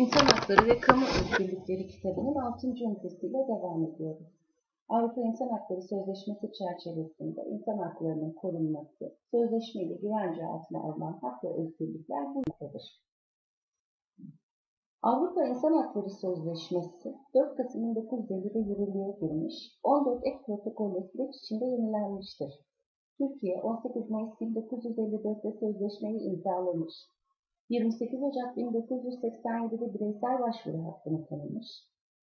İnsan Hakları ve Kamu Özgürlükleri kitabının 6. ünitesiyle devam ediyoruz. Avrupa İnsan Hakları Sözleşmesi çerçevesinde insan haklarının korunması, sözleşmeyle güvence altına alınan hak ve özgürlükler bulunmaktadır. Avrupa İnsan Hakları Sözleşmesi 4 Kasım 1950'de yürürlüğe girmiş, 14 ek protokolle süreç içinde yenilenmiştir. Türkiye 18 Mayıs 1954'te sözleşmeyi imzalamış. 28 Ocak 1987'de bireysel başvuru hakkını tanımış.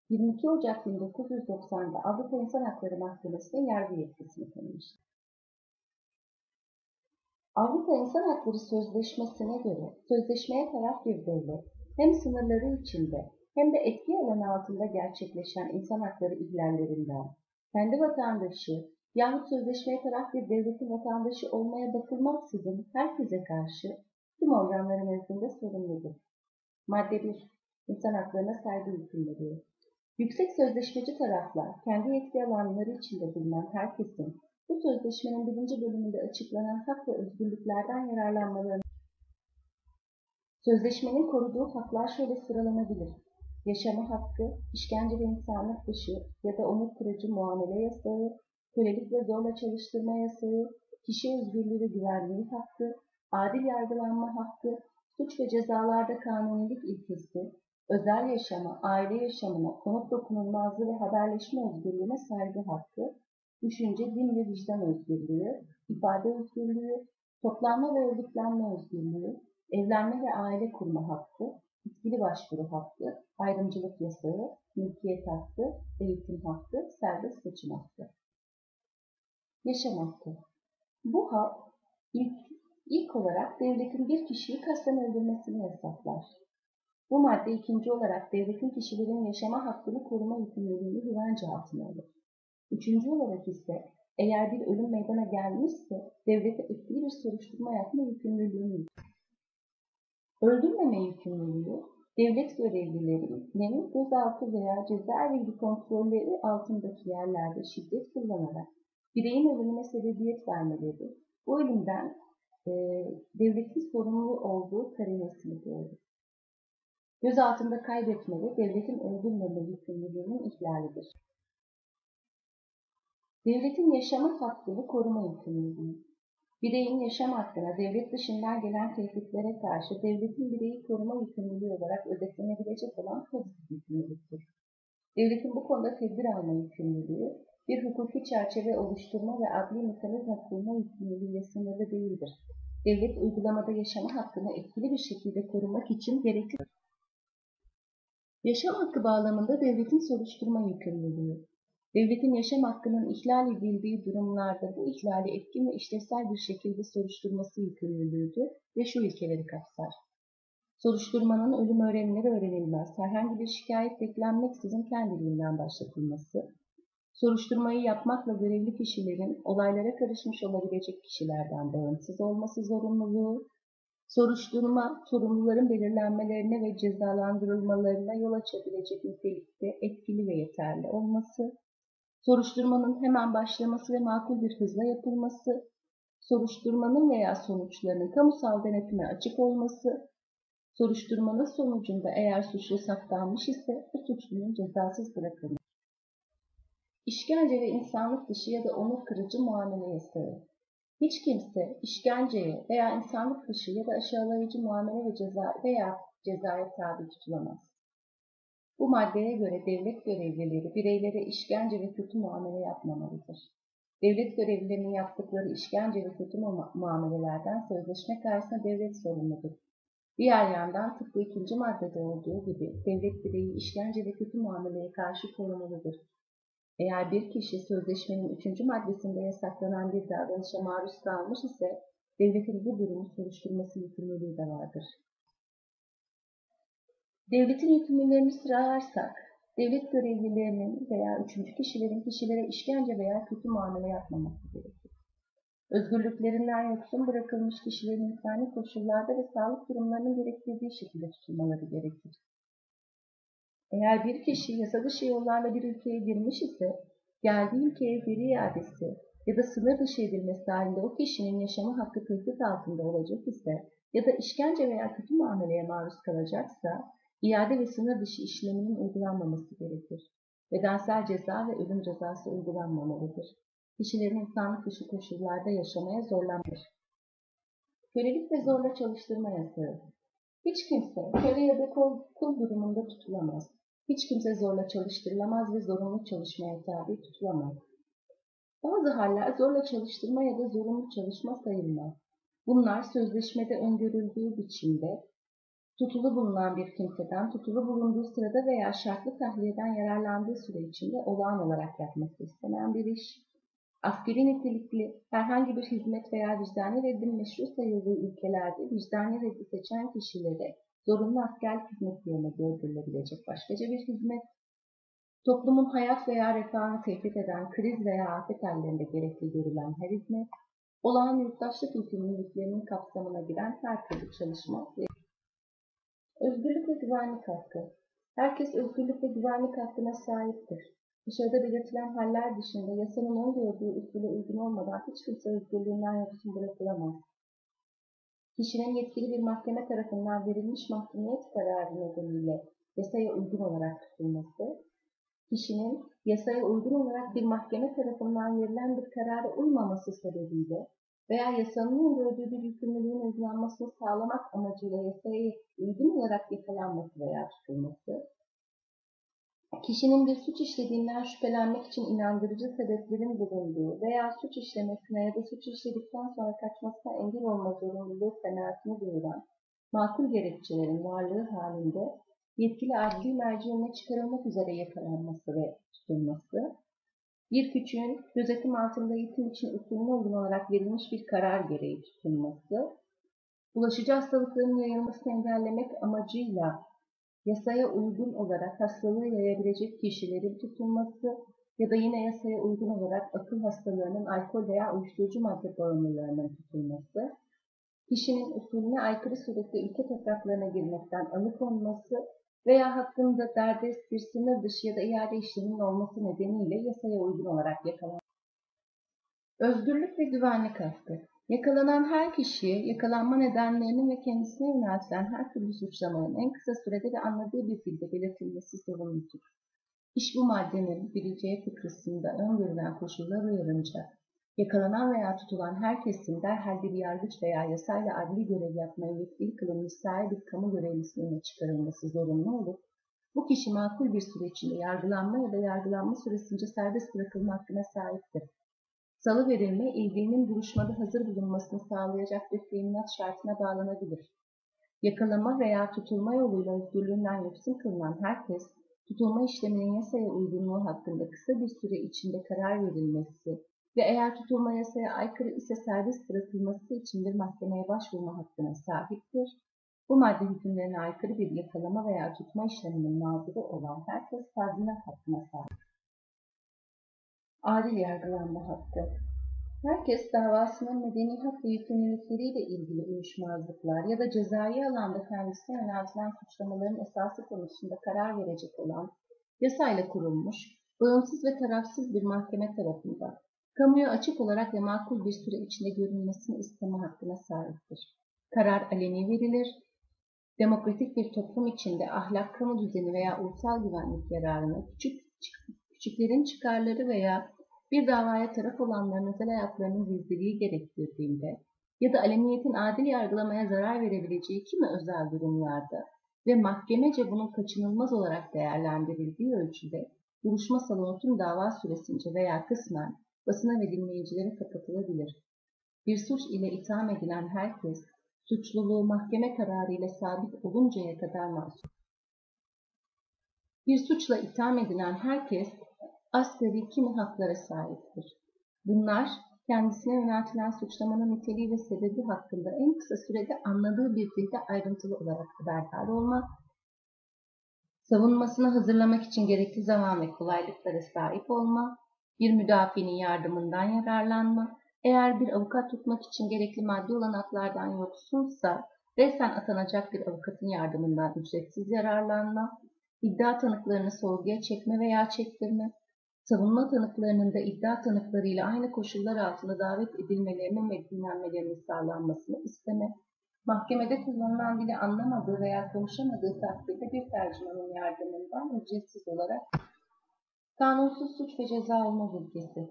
22 Ocak 1990'da Avrupa İnsan Hakları Mahkemesi'ne yargı yetkisini tanımıştır. Avrupa İnsan Hakları Sözleşmesi'ne göre sözleşmeye taraf bir devlet hem sınırları içinde hem de etki alanı altında gerçekleşen insan hakları ihlallerinden kendi vatandaşı yahut sözleşmeye taraf bir devletin vatandaşı olmaya bakılmaksızın herkese karşı tüm organları nezdinde sorumludur. Madde 1. İnsan haklarına saygı hükümleri. Yüksek sözleşmeci taraflar kendi yetki alanları içinde bulunan herkesin bu sözleşmenin birinci bölümünde açıklanan hak ve özgürlüklerden yararlanmalarını Sözleşmenin koruduğu haklar şöyle sıralanabilir. Yaşama hakkı, işkence ve insanlık dışı ya da onur kırıcı muamele yasağı, kölelik ve zorla çalıştırma yasağı, kişi özgürlüğü ve güvenliği hakkı, adil yargılanma hakkı, suç ve cezalarda kanunilik ilkesi, özel yaşama, aile yaşamına, konut dokunulmazlığı ve haberleşme özgürlüğüne saygı hakkı, düşünce, din ve vicdan özgürlüğü, ifade özgürlüğü, toplanma ve örgütlenme özgürlüğü, evlenme ve aile kurma hakkı, etkili başvuru hakkı, ayrımcılık yasağı, mülkiyet hakkı, eğitim hakkı, serbest seçim hakkı. Yaşam hakkı. Bu hak ilk, ilk olarak devletin bir kişiyi kasten öldürmesini yasaklar. Bu madde ikinci olarak devletin kişilerin yaşama hakkını koruma yükümlülüğünü güvence altına alır. Üçüncü olarak ise eğer bir ölüm meydana gelmişse devlete etkili bir soruşturma yapma yükümlülüğünü yükler. Öldürmeme yükümlülüğü, devlet görevlilerinin gözaltı veya cezaevi kontrolleri altındaki yerlerde şiddet kullanarak bireyin ölümüne sebebiyet vermeleri, bu ölümden e, devletin sorumlu olduğu karinesini doğurur. Gözaltında kaybetmeli, devletin öldürmeme yükümlülüğünün ihlalidir. Devletin yaşama hakkını koruma yükümlülüğü. Bireyin yaşam hakkına devlet dışından gelen tehditlere karşı devletin bireyi koruma yükümlülüğü olarak özetlenebilecek olan pozitif yükümlülüktür. Devletin bu konuda tedbir alma yükümlülüğü, bir hukuki çerçeve oluşturma ve adli mekanizma kurma yükümlülüğüyle sınırlı değildir. Devlet uygulamada yaşama hakkını etkili bir şekilde korumak için gereklidir. Yaşam hakkı bağlamında devletin soruşturma yükümlülüğü. Devletin yaşam hakkının ihlal edildiği durumlarda bu ihlali etkin ve işlevsel bir şekilde soruşturması yükümlülüğüdür ve şu ilkeleri kapsar. Soruşturmanın ölüm öğrenileri öğrenilmez, herhangi bir şikayet beklenmeksizin kendiliğinden başlatılması, soruşturmayı yapmakla görevli kişilerin olaylara karışmış olabilecek kişilerden bağımsız olması zorunluluğu, soruşturma sorumluların belirlenmelerine ve cezalandırılmalarına yol açabilecek nitelikte etkili ve yeterli olması, soruşturmanın hemen başlaması ve makul bir hızla yapılması, soruşturmanın veya sonuçlarının kamusal denetime açık olması, soruşturmanın sonucunda eğer suçlu saptanmış ise bu suçlunun cezasız bırakılması. İşkence ve insanlık dışı ya da onur kırıcı muamele yasağı. Hiç kimse işkenceye veya insanlık dışı ya da aşağılayıcı muamele ve ceza veya cezaya tabi tutulamaz. Bu maddeye göre devlet görevlileri bireylere işkence ve kötü muamele yapmamalıdır. Devlet görevlilerinin yaptıkları işkence ve kötü muamelelerden sözleşme karşısında devlet sorumludur. Diğer yandan tıpkı ikinci maddede olduğu gibi devlet bireyi işkence ve kötü muameleye karşı korumalıdır. Eğer bir kişi sözleşmenin üçüncü maddesinde yasaklanan bir davranışa maruz kalmış ise devletin bu durumu soruşturması yükümlülüğü de vardır. Devletin yükümlülülerini sıralarsak, devlet görevlilerinin veya üçüncü kişilerin kişilere işkence veya kötü muamele yapmaması gerekir. Özgürlüklerinden yoksun bırakılmış kişilerin insani koşullarda ve sağlık durumlarının gerektirdiği şekilde tutulmaları gerekir. Eğer bir kişi yasa dışı yollarla bir ülkeye girmiş ise, geldiği ülkeye geri iadesi ya da sınır dışı edilmesi halinde o kişinin yaşama hakkı tehdit altında olacak ise ya da işkence veya kötü muameleye maruz kalacaksa, iade ve sınır dışı işleminin uygulanmaması gerekir. Bedensel ceza ve ölüm cezası uygulanmamalıdır. Kişilerin insanlık dışı koşullarda yaşamaya zorlanmış. Kölelik ve zorla çalıştırma yasağı. Hiç kimse köle ya da kul, durumunda tutulamaz. Hiç kimse zorla çalıştırılamaz ve zorunlu çalışmaya tabi tutulamaz. Bazı haller zorla çalıştırma ya da zorunlu çalışma sayılmaz. Bunlar sözleşmede öngörüldüğü biçimde tutulu bulunan bir kimseden tutulu bulunduğu sırada veya şartlı tahliyeden yararlandığı süre içinde olağan olarak yapması istenen bir iş, askeri nitelikli herhangi bir hizmet veya vicdani reddin meşru sayıldığı ülkelerde vicdani reddi seçen kişilere zorunlu askerlik hizmet yerine gördürülebilecek başkaca bir hizmet, toplumun hayat veya refahını tehdit eden kriz veya afet hallerinde gerekli görülen her hizmet, olağan yurttaşlık yükümlülüklerinin kapsamına giren her türlü çalışma özgürlük ve güvenlik hakkı. Herkes özgürlük ve güvenlik hakkına sahiptir. Dışarıda belirtilen haller dışında yasanın öngördüğü usule uygun olmadan hiç kimse özgürlüğünden yoksun bırakılamaz. Kişinin yetkili bir mahkeme tarafından verilmiş mahkumiyet kararı nedeniyle yasaya uygun olarak tutulması, kişinin yasaya uygun olarak bir mahkeme tarafından verilen bir karara uymaması sebebiyle veya yasanın öngördüğü bir yükümlülüğün uygulanmasını sağlamak amacıyla yasaya uygun olarak yakalanması veya tutulması, kişinin bir suç işlediğinden şüphelenmek için inandırıcı sebeplerin bulunduğu veya suç işlemesine ya da suç işledikten sonra kaçmasına engel olma zorunluluğu kanaatini duyuran makul gerekçelerin varlığı halinde yetkili adli merciğine çıkarılmak üzere yakalanması ve tutulması, bir küçüğün gözetim altında eğitim için usulüne uygun olarak verilmiş bir karar gereği tutulması, bulaşıcı hastalıkların yayılmasını engellemek amacıyla yasaya uygun olarak hastalığı yayabilecek kişilerin tutulması ya da yine yasaya uygun olarak akıl hastalarının alkol veya uyuşturucu madde bağımlılarının tutulması, kişinin usulüne aykırı surette ülke topraklarına girmekten alıkonması veya hakkında derdest bir sınır dışı ya da iade işleminin olması nedeniyle yasaya uygun olarak yakalanması. Özgürlük ve güvenlik hakkı. Yakalanan her kişiye yakalanma nedenlerinin ve kendisine yöneltilen her türlü suçlamanın en kısa sürede ve anladığı bir dilde belirtilmesi sorumludur. İş bu maddenin bileceği fıkrasında öngörülen koşullar uyarınca yakalanan veya tutulan herkesin derhal bir yargıç veya yasayla adli görev yapmaya yetkili kılınmış bir kamu görevlisine çıkarılması zorunlu olup bu kişi makul bir süre içinde yargılanma ya da yargılanma süresince serbest bırakılma hakkına sahiptir. Salı verilme, ilgilinin duruşmada hazır bulunmasını sağlayacak bir teminat şartına bağlanabilir. Yakalama veya tutulma yoluyla özgürlüğünden yoksun kılınan herkes, tutulma işleminin yasaya uygunluğu hakkında kısa bir süre içinde karar verilmesi ve eğer tutulma yasaya aykırı ise serbest bırakılması için bir mahkemeye başvurma hakkına sahiptir. Bu madde hükümlerine aykırı bir yakalama veya tutma işleminin mağduru olan herkes tazminat hakkına sahip. Adil yargılanma hakkı. Herkes davasının medeni hak ve yükümlülükleriyle ilgili uyuşmazlıklar ya da cezai alanda kendisine yöneltilen suçlamaların esası konusunda karar verecek olan yasayla kurulmuş, bağımsız ve tarafsız bir mahkeme tarafından kamuya açık olarak ve makul bir süre içinde görülmesini isteme hakkına sahiptir. Karar aleni verilir, demokratik bir toplum içinde ahlak, kamu düzeni veya ulusal güvenlik yararına küçük, küçüklerin çıkarları veya bir davaya taraf olanların özel hayatlarının gizliliği gerektirdiğinde ya da alemiyetin adil yargılamaya zarar verebileceği kimi özel durumlarda ve mahkemece bunun kaçınılmaz olarak değerlendirildiği ölçüde duruşma salonu tüm dava süresince veya kısmen basına ve dinleyicilere kapatılabilir. Bir suç ile itham edilen herkes, suçluluğu mahkeme kararı ile sabit oluncaya kadar masum. Bir suçla itham edilen herkes, asgari kimi haklara sahiptir. Bunlar, kendisine yöneltilen suçlamanın niteliği ve sebebi hakkında en kısa sürede anladığı bir dilde ayrıntılı olarak haberdar olma, savunmasını hazırlamak için gerekli zaman ve kolaylıklara sahip olma, bir müdafinin yardımından yararlanma, eğer bir avukat tutmak için gerekli maddi olanaklardan yoksunsa, resen atanacak bir avukatın yardımından ücretsiz yararlanma, iddia tanıklarını sorguya çekme veya çektirme, savunma tanıklarının da iddia tanıklarıyla aynı koşullar altında davet edilmelerinin ve dinlenmelerinin sağlanmasını isteme, Mahkemede kullanılan dili anlamadığı veya konuşamadığı takdirde bir tercümanın yardımından ücretsiz olarak kanunsuz suç ve ceza olma ilkesi.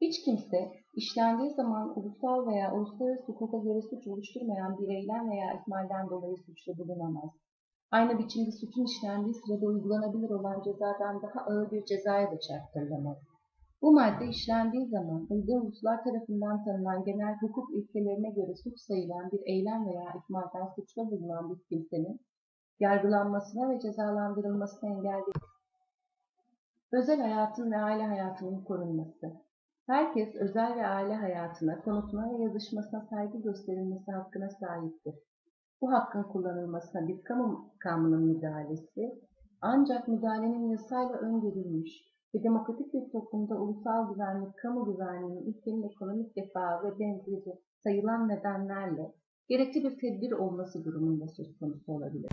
Hiç kimse işlendiği zaman ulusal veya uluslararası hukuka göre suç oluşturmayan bir eylem veya ihmalden dolayı suçlu bulunamaz. Aynı biçimde suçun işlendiği sırada uygulanabilir olan cezadan daha ağır bir cezaya da çarptırılamaz. Bu madde işlendiği zaman uygun uluslar tarafından tanınan genel hukuk ilkelerine göre suç sayılan bir eylem veya ihmalden suçlu bulunan bir kimsenin yargılanmasına ve cezalandırılmasına engel değil. Özel hayatın ve aile hayatının korunması. Herkes özel ve aile hayatına, konutuna ve yazışmasına saygı gösterilmesi hakkına sahiptir. Bu hakkın kullanılmasına bir kamu kanunun müdahalesi, ancak müdahalenin yasayla öngörülmüş ve demokratik bir toplumda ulusal güvenlik, kamu güvenliği, ülkenin ekonomik refahı ve benzeri sayılan nedenlerle gerekli bir tedbir olması durumunda söz konusu olabilir.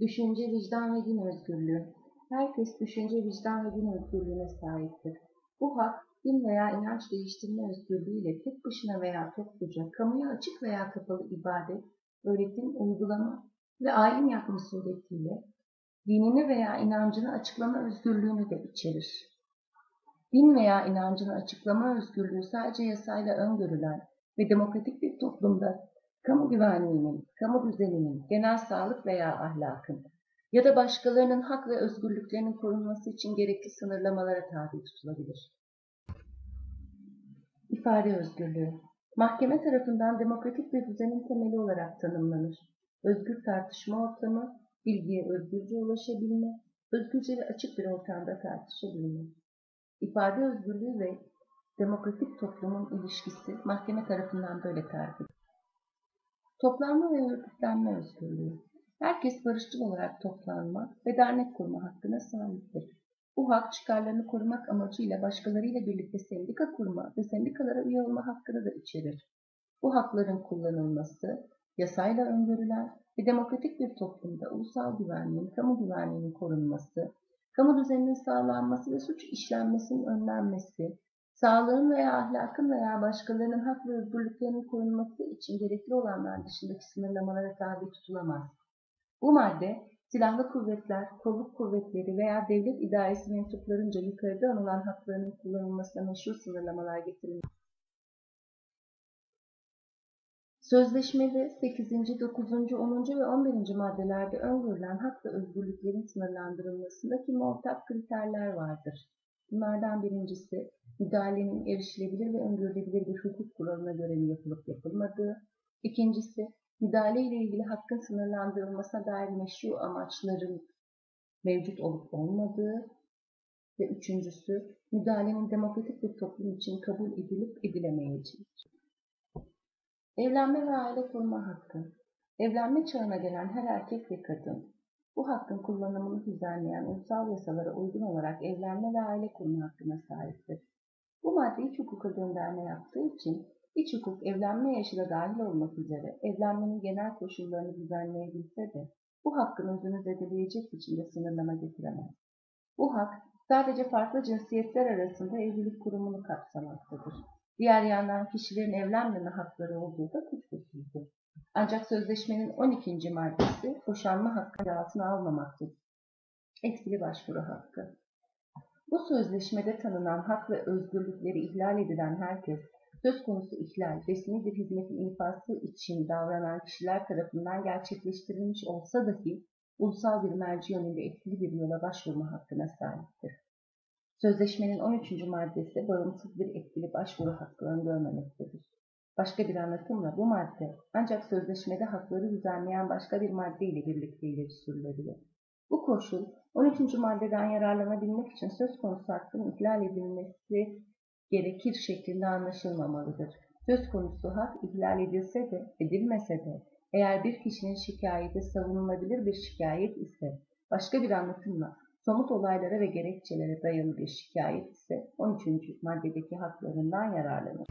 Düşünce, vicdan ve din özgürlüğü. Herkes düşünce, vicdan ve din özgürlüğüne sahiptir. Bu hak, din veya inanç değiştirme özgürlüğüyle tek başına veya topluca, kamuya açık veya kapalı ibadet, öğretim, uygulama ve ayin yapma suretiyle dinini veya inancını açıklama özgürlüğünü de içerir. Din veya inancını açıklama özgürlüğü sadece yasayla öngörülen ve demokratik bir toplumda kamu güvenliğinin, kamu düzeninin, genel sağlık veya ahlakın ya da başkalarının hak ve özgürlüklerinin korunması için gerekli sınırlamalara tabi tutulabilir. İfade özgürlüğü Mahkeme tarafından demokratik bir düzenin temeli olarak tanımlanır. Özgür tartışma ortamı, bilgiye özgürce ulaşabilme, özgürce ve açık bir ortamda tartışabilme. İfade özgürlüğü ve demokratik toplumun ilişkisi mahkeme tarafından böyle tarif edilir. Toplanma ve örgütlenme özgürlüğü. Herkes barışçıl olarak toplanma ve dernek kurma hakkına sahiptir. Bu hak çıkarlarını korumak amacıyla başkalarıyla birlikte sendika kurma ve sendikalara üye olma hakkını da içerir. Bu hakların kullanılması, yasayla öngörülen ve demokratik bir toplumda ulusal güvenliğin, kamu güvenliğinin korunması, kamu düzeninin sağlanması ve suç işlenmesinin önlenmesi, sağlığın veya ahlakın veya başkalarının hak ve özgürlüklerinin korunması için gerekli olanlar dışındaki sınırlamalara tabi tutulamaz. Bu madde, silahlı kuvvetler, kolluk kuvvetleri veya devlet idaresi mensuplarınca yukarıda anılan haklarının kullanılmasına meşru sınırlamalar getirilmez. Sözleşmede 8., 9., 10. ve 11. maddelerde öngörülen hak ve özgürlüklerin sınırlandırılmasında kimi ortak kriterler vardır. Bunlardan birincisi, müdahalenin erişilebilir ve öngörülebilir bir hukuk kuralına göre mi yapılıp yapılmadığı. İkincisi, müdahale ile ilgili hakkın sınırlandırılmasına dair meşru amaçların mevcut olup olmadığı ve üçüncüsü, müdahalenin demokratik bir toplum için kabul edilip edilemeyeceği. Evlenme ve aile kurma hakkı. Evlenme çağına gelen her erkek ve kadın, bu hakkın kullanımını düzenleyen ulusal yasalara uygun olarak evlenme ve aile kurma hakkına sahiptir. Bu madde iç hukuka gönderme yaptığı için iç hukuk evlenme yaşı da dahil olmak üzere evlenmenin genel koşullarını düzenleyebilse de bu hakkın özünü zedeleyecek biçimde sınırlama getiremez. Bu hak sadece farklı cinsiyetler arasında evlilik kurumunu kapsamaktadır. Diğer yandan kişilerin evlenmeme hakları olduğu da kuşkusuzdur. Ancak sözleşmenin 12. maddesi boşanma hakkı altına almamaktadır. Etkili başvuru hakkı. Bu sözleşmede tanınan hak ve özgürlükleri ihlal edilen herkes, söz konusu ihlal, resmi bir hizmetin infası için davranan kişiler tarafından gerçekleştirilmiş olsa dahi, ulusal bir merci yönünde etkili bir yola başvurma hakkına sahiptir. Sözleşmenin 13. maddesi bağımsız bir etkili başvuru hakkı öngörmemektedir. Başka bir anlatımla bu madde ancak sözleşmede hakları düzenleyen başka bir madde ile birlikte ileri sürülebilir. Bu koşul 13. maddeden yararlanabilmek için söz konusu hakkın ihlal edilmesi gerekir şeklinde anlaşılmamalıdır. Söz konusu hak ihlal edilse de edilmese de eğer bir kişinin şikayeti savunulabilir bir şikayet ise başka bir anlatımla somut olaylara ve gerekçelere dayalı bir şikayet ise 13. maddedeki haklarından yararlanır.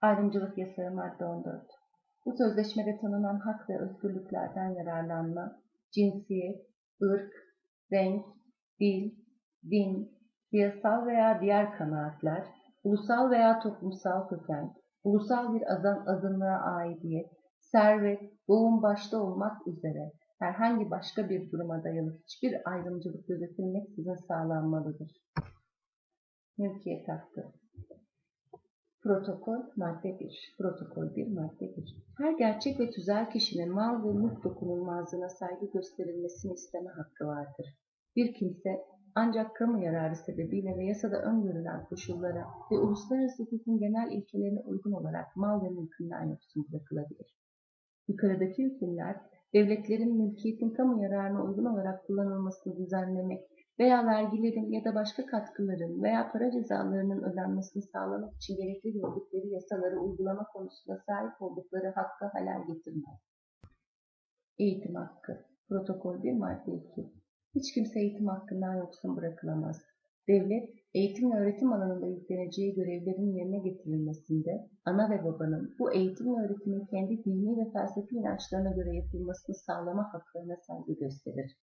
Ayrımcılık yasağı madde 14. Bu sözleşmede tanınan hak ve özgürlüklerden yararlanma, cinsiyet, ırk, renk, dil, din, siyasal veya diğer kanaatler, ulusal veya toplumsal köken, ulusal bir azan, azınlığa aidiyet, servet, doğum başta olmak üzere herhangi başka bir duruma dayalı hiçbir ayrımcılık gözetilmeksizin sağlanmalıdır. Mülkiyet hakkı Protokol madde 1. Protokol 1 madde 1. Her gerçek ve tüzel kişinin mal ve mülk dokunulmazlığına saygı gösterilmesini isteme hakkı vardır. Bir kimse ancak kamu yararı sebebiyle ve yasada öngörülen koşullara ve uluslararası hukukun genel ilkelerine uygun olarak mal ve mülkünden yoksun bırakılabilir. Yukarıdaki hükümler, devletlerin mülkiyetin kamu yararına uygun olarak kullanılmasını düzenlemek veya vergilerin ya da başka katkıların veya para cezalarının ödenmesini sağlamak için gerekli gördükleri yasaları uygulama konusunda sahip oldukları hakkı halel getirmez. Eğitim hakkı Protokol 1 madde 2 Hiç kimse eğitim hakkından yoksun bırakılamaz. Devlet, eğitim ve öğretim alanında yükleneceği görevlerin yerine getirilmesinde, ana ve babanın bu eğitim ve öğretimin kendi dini ve felsefi inançlarına göre yapılmasını sağlama haklarına saygı gösterir.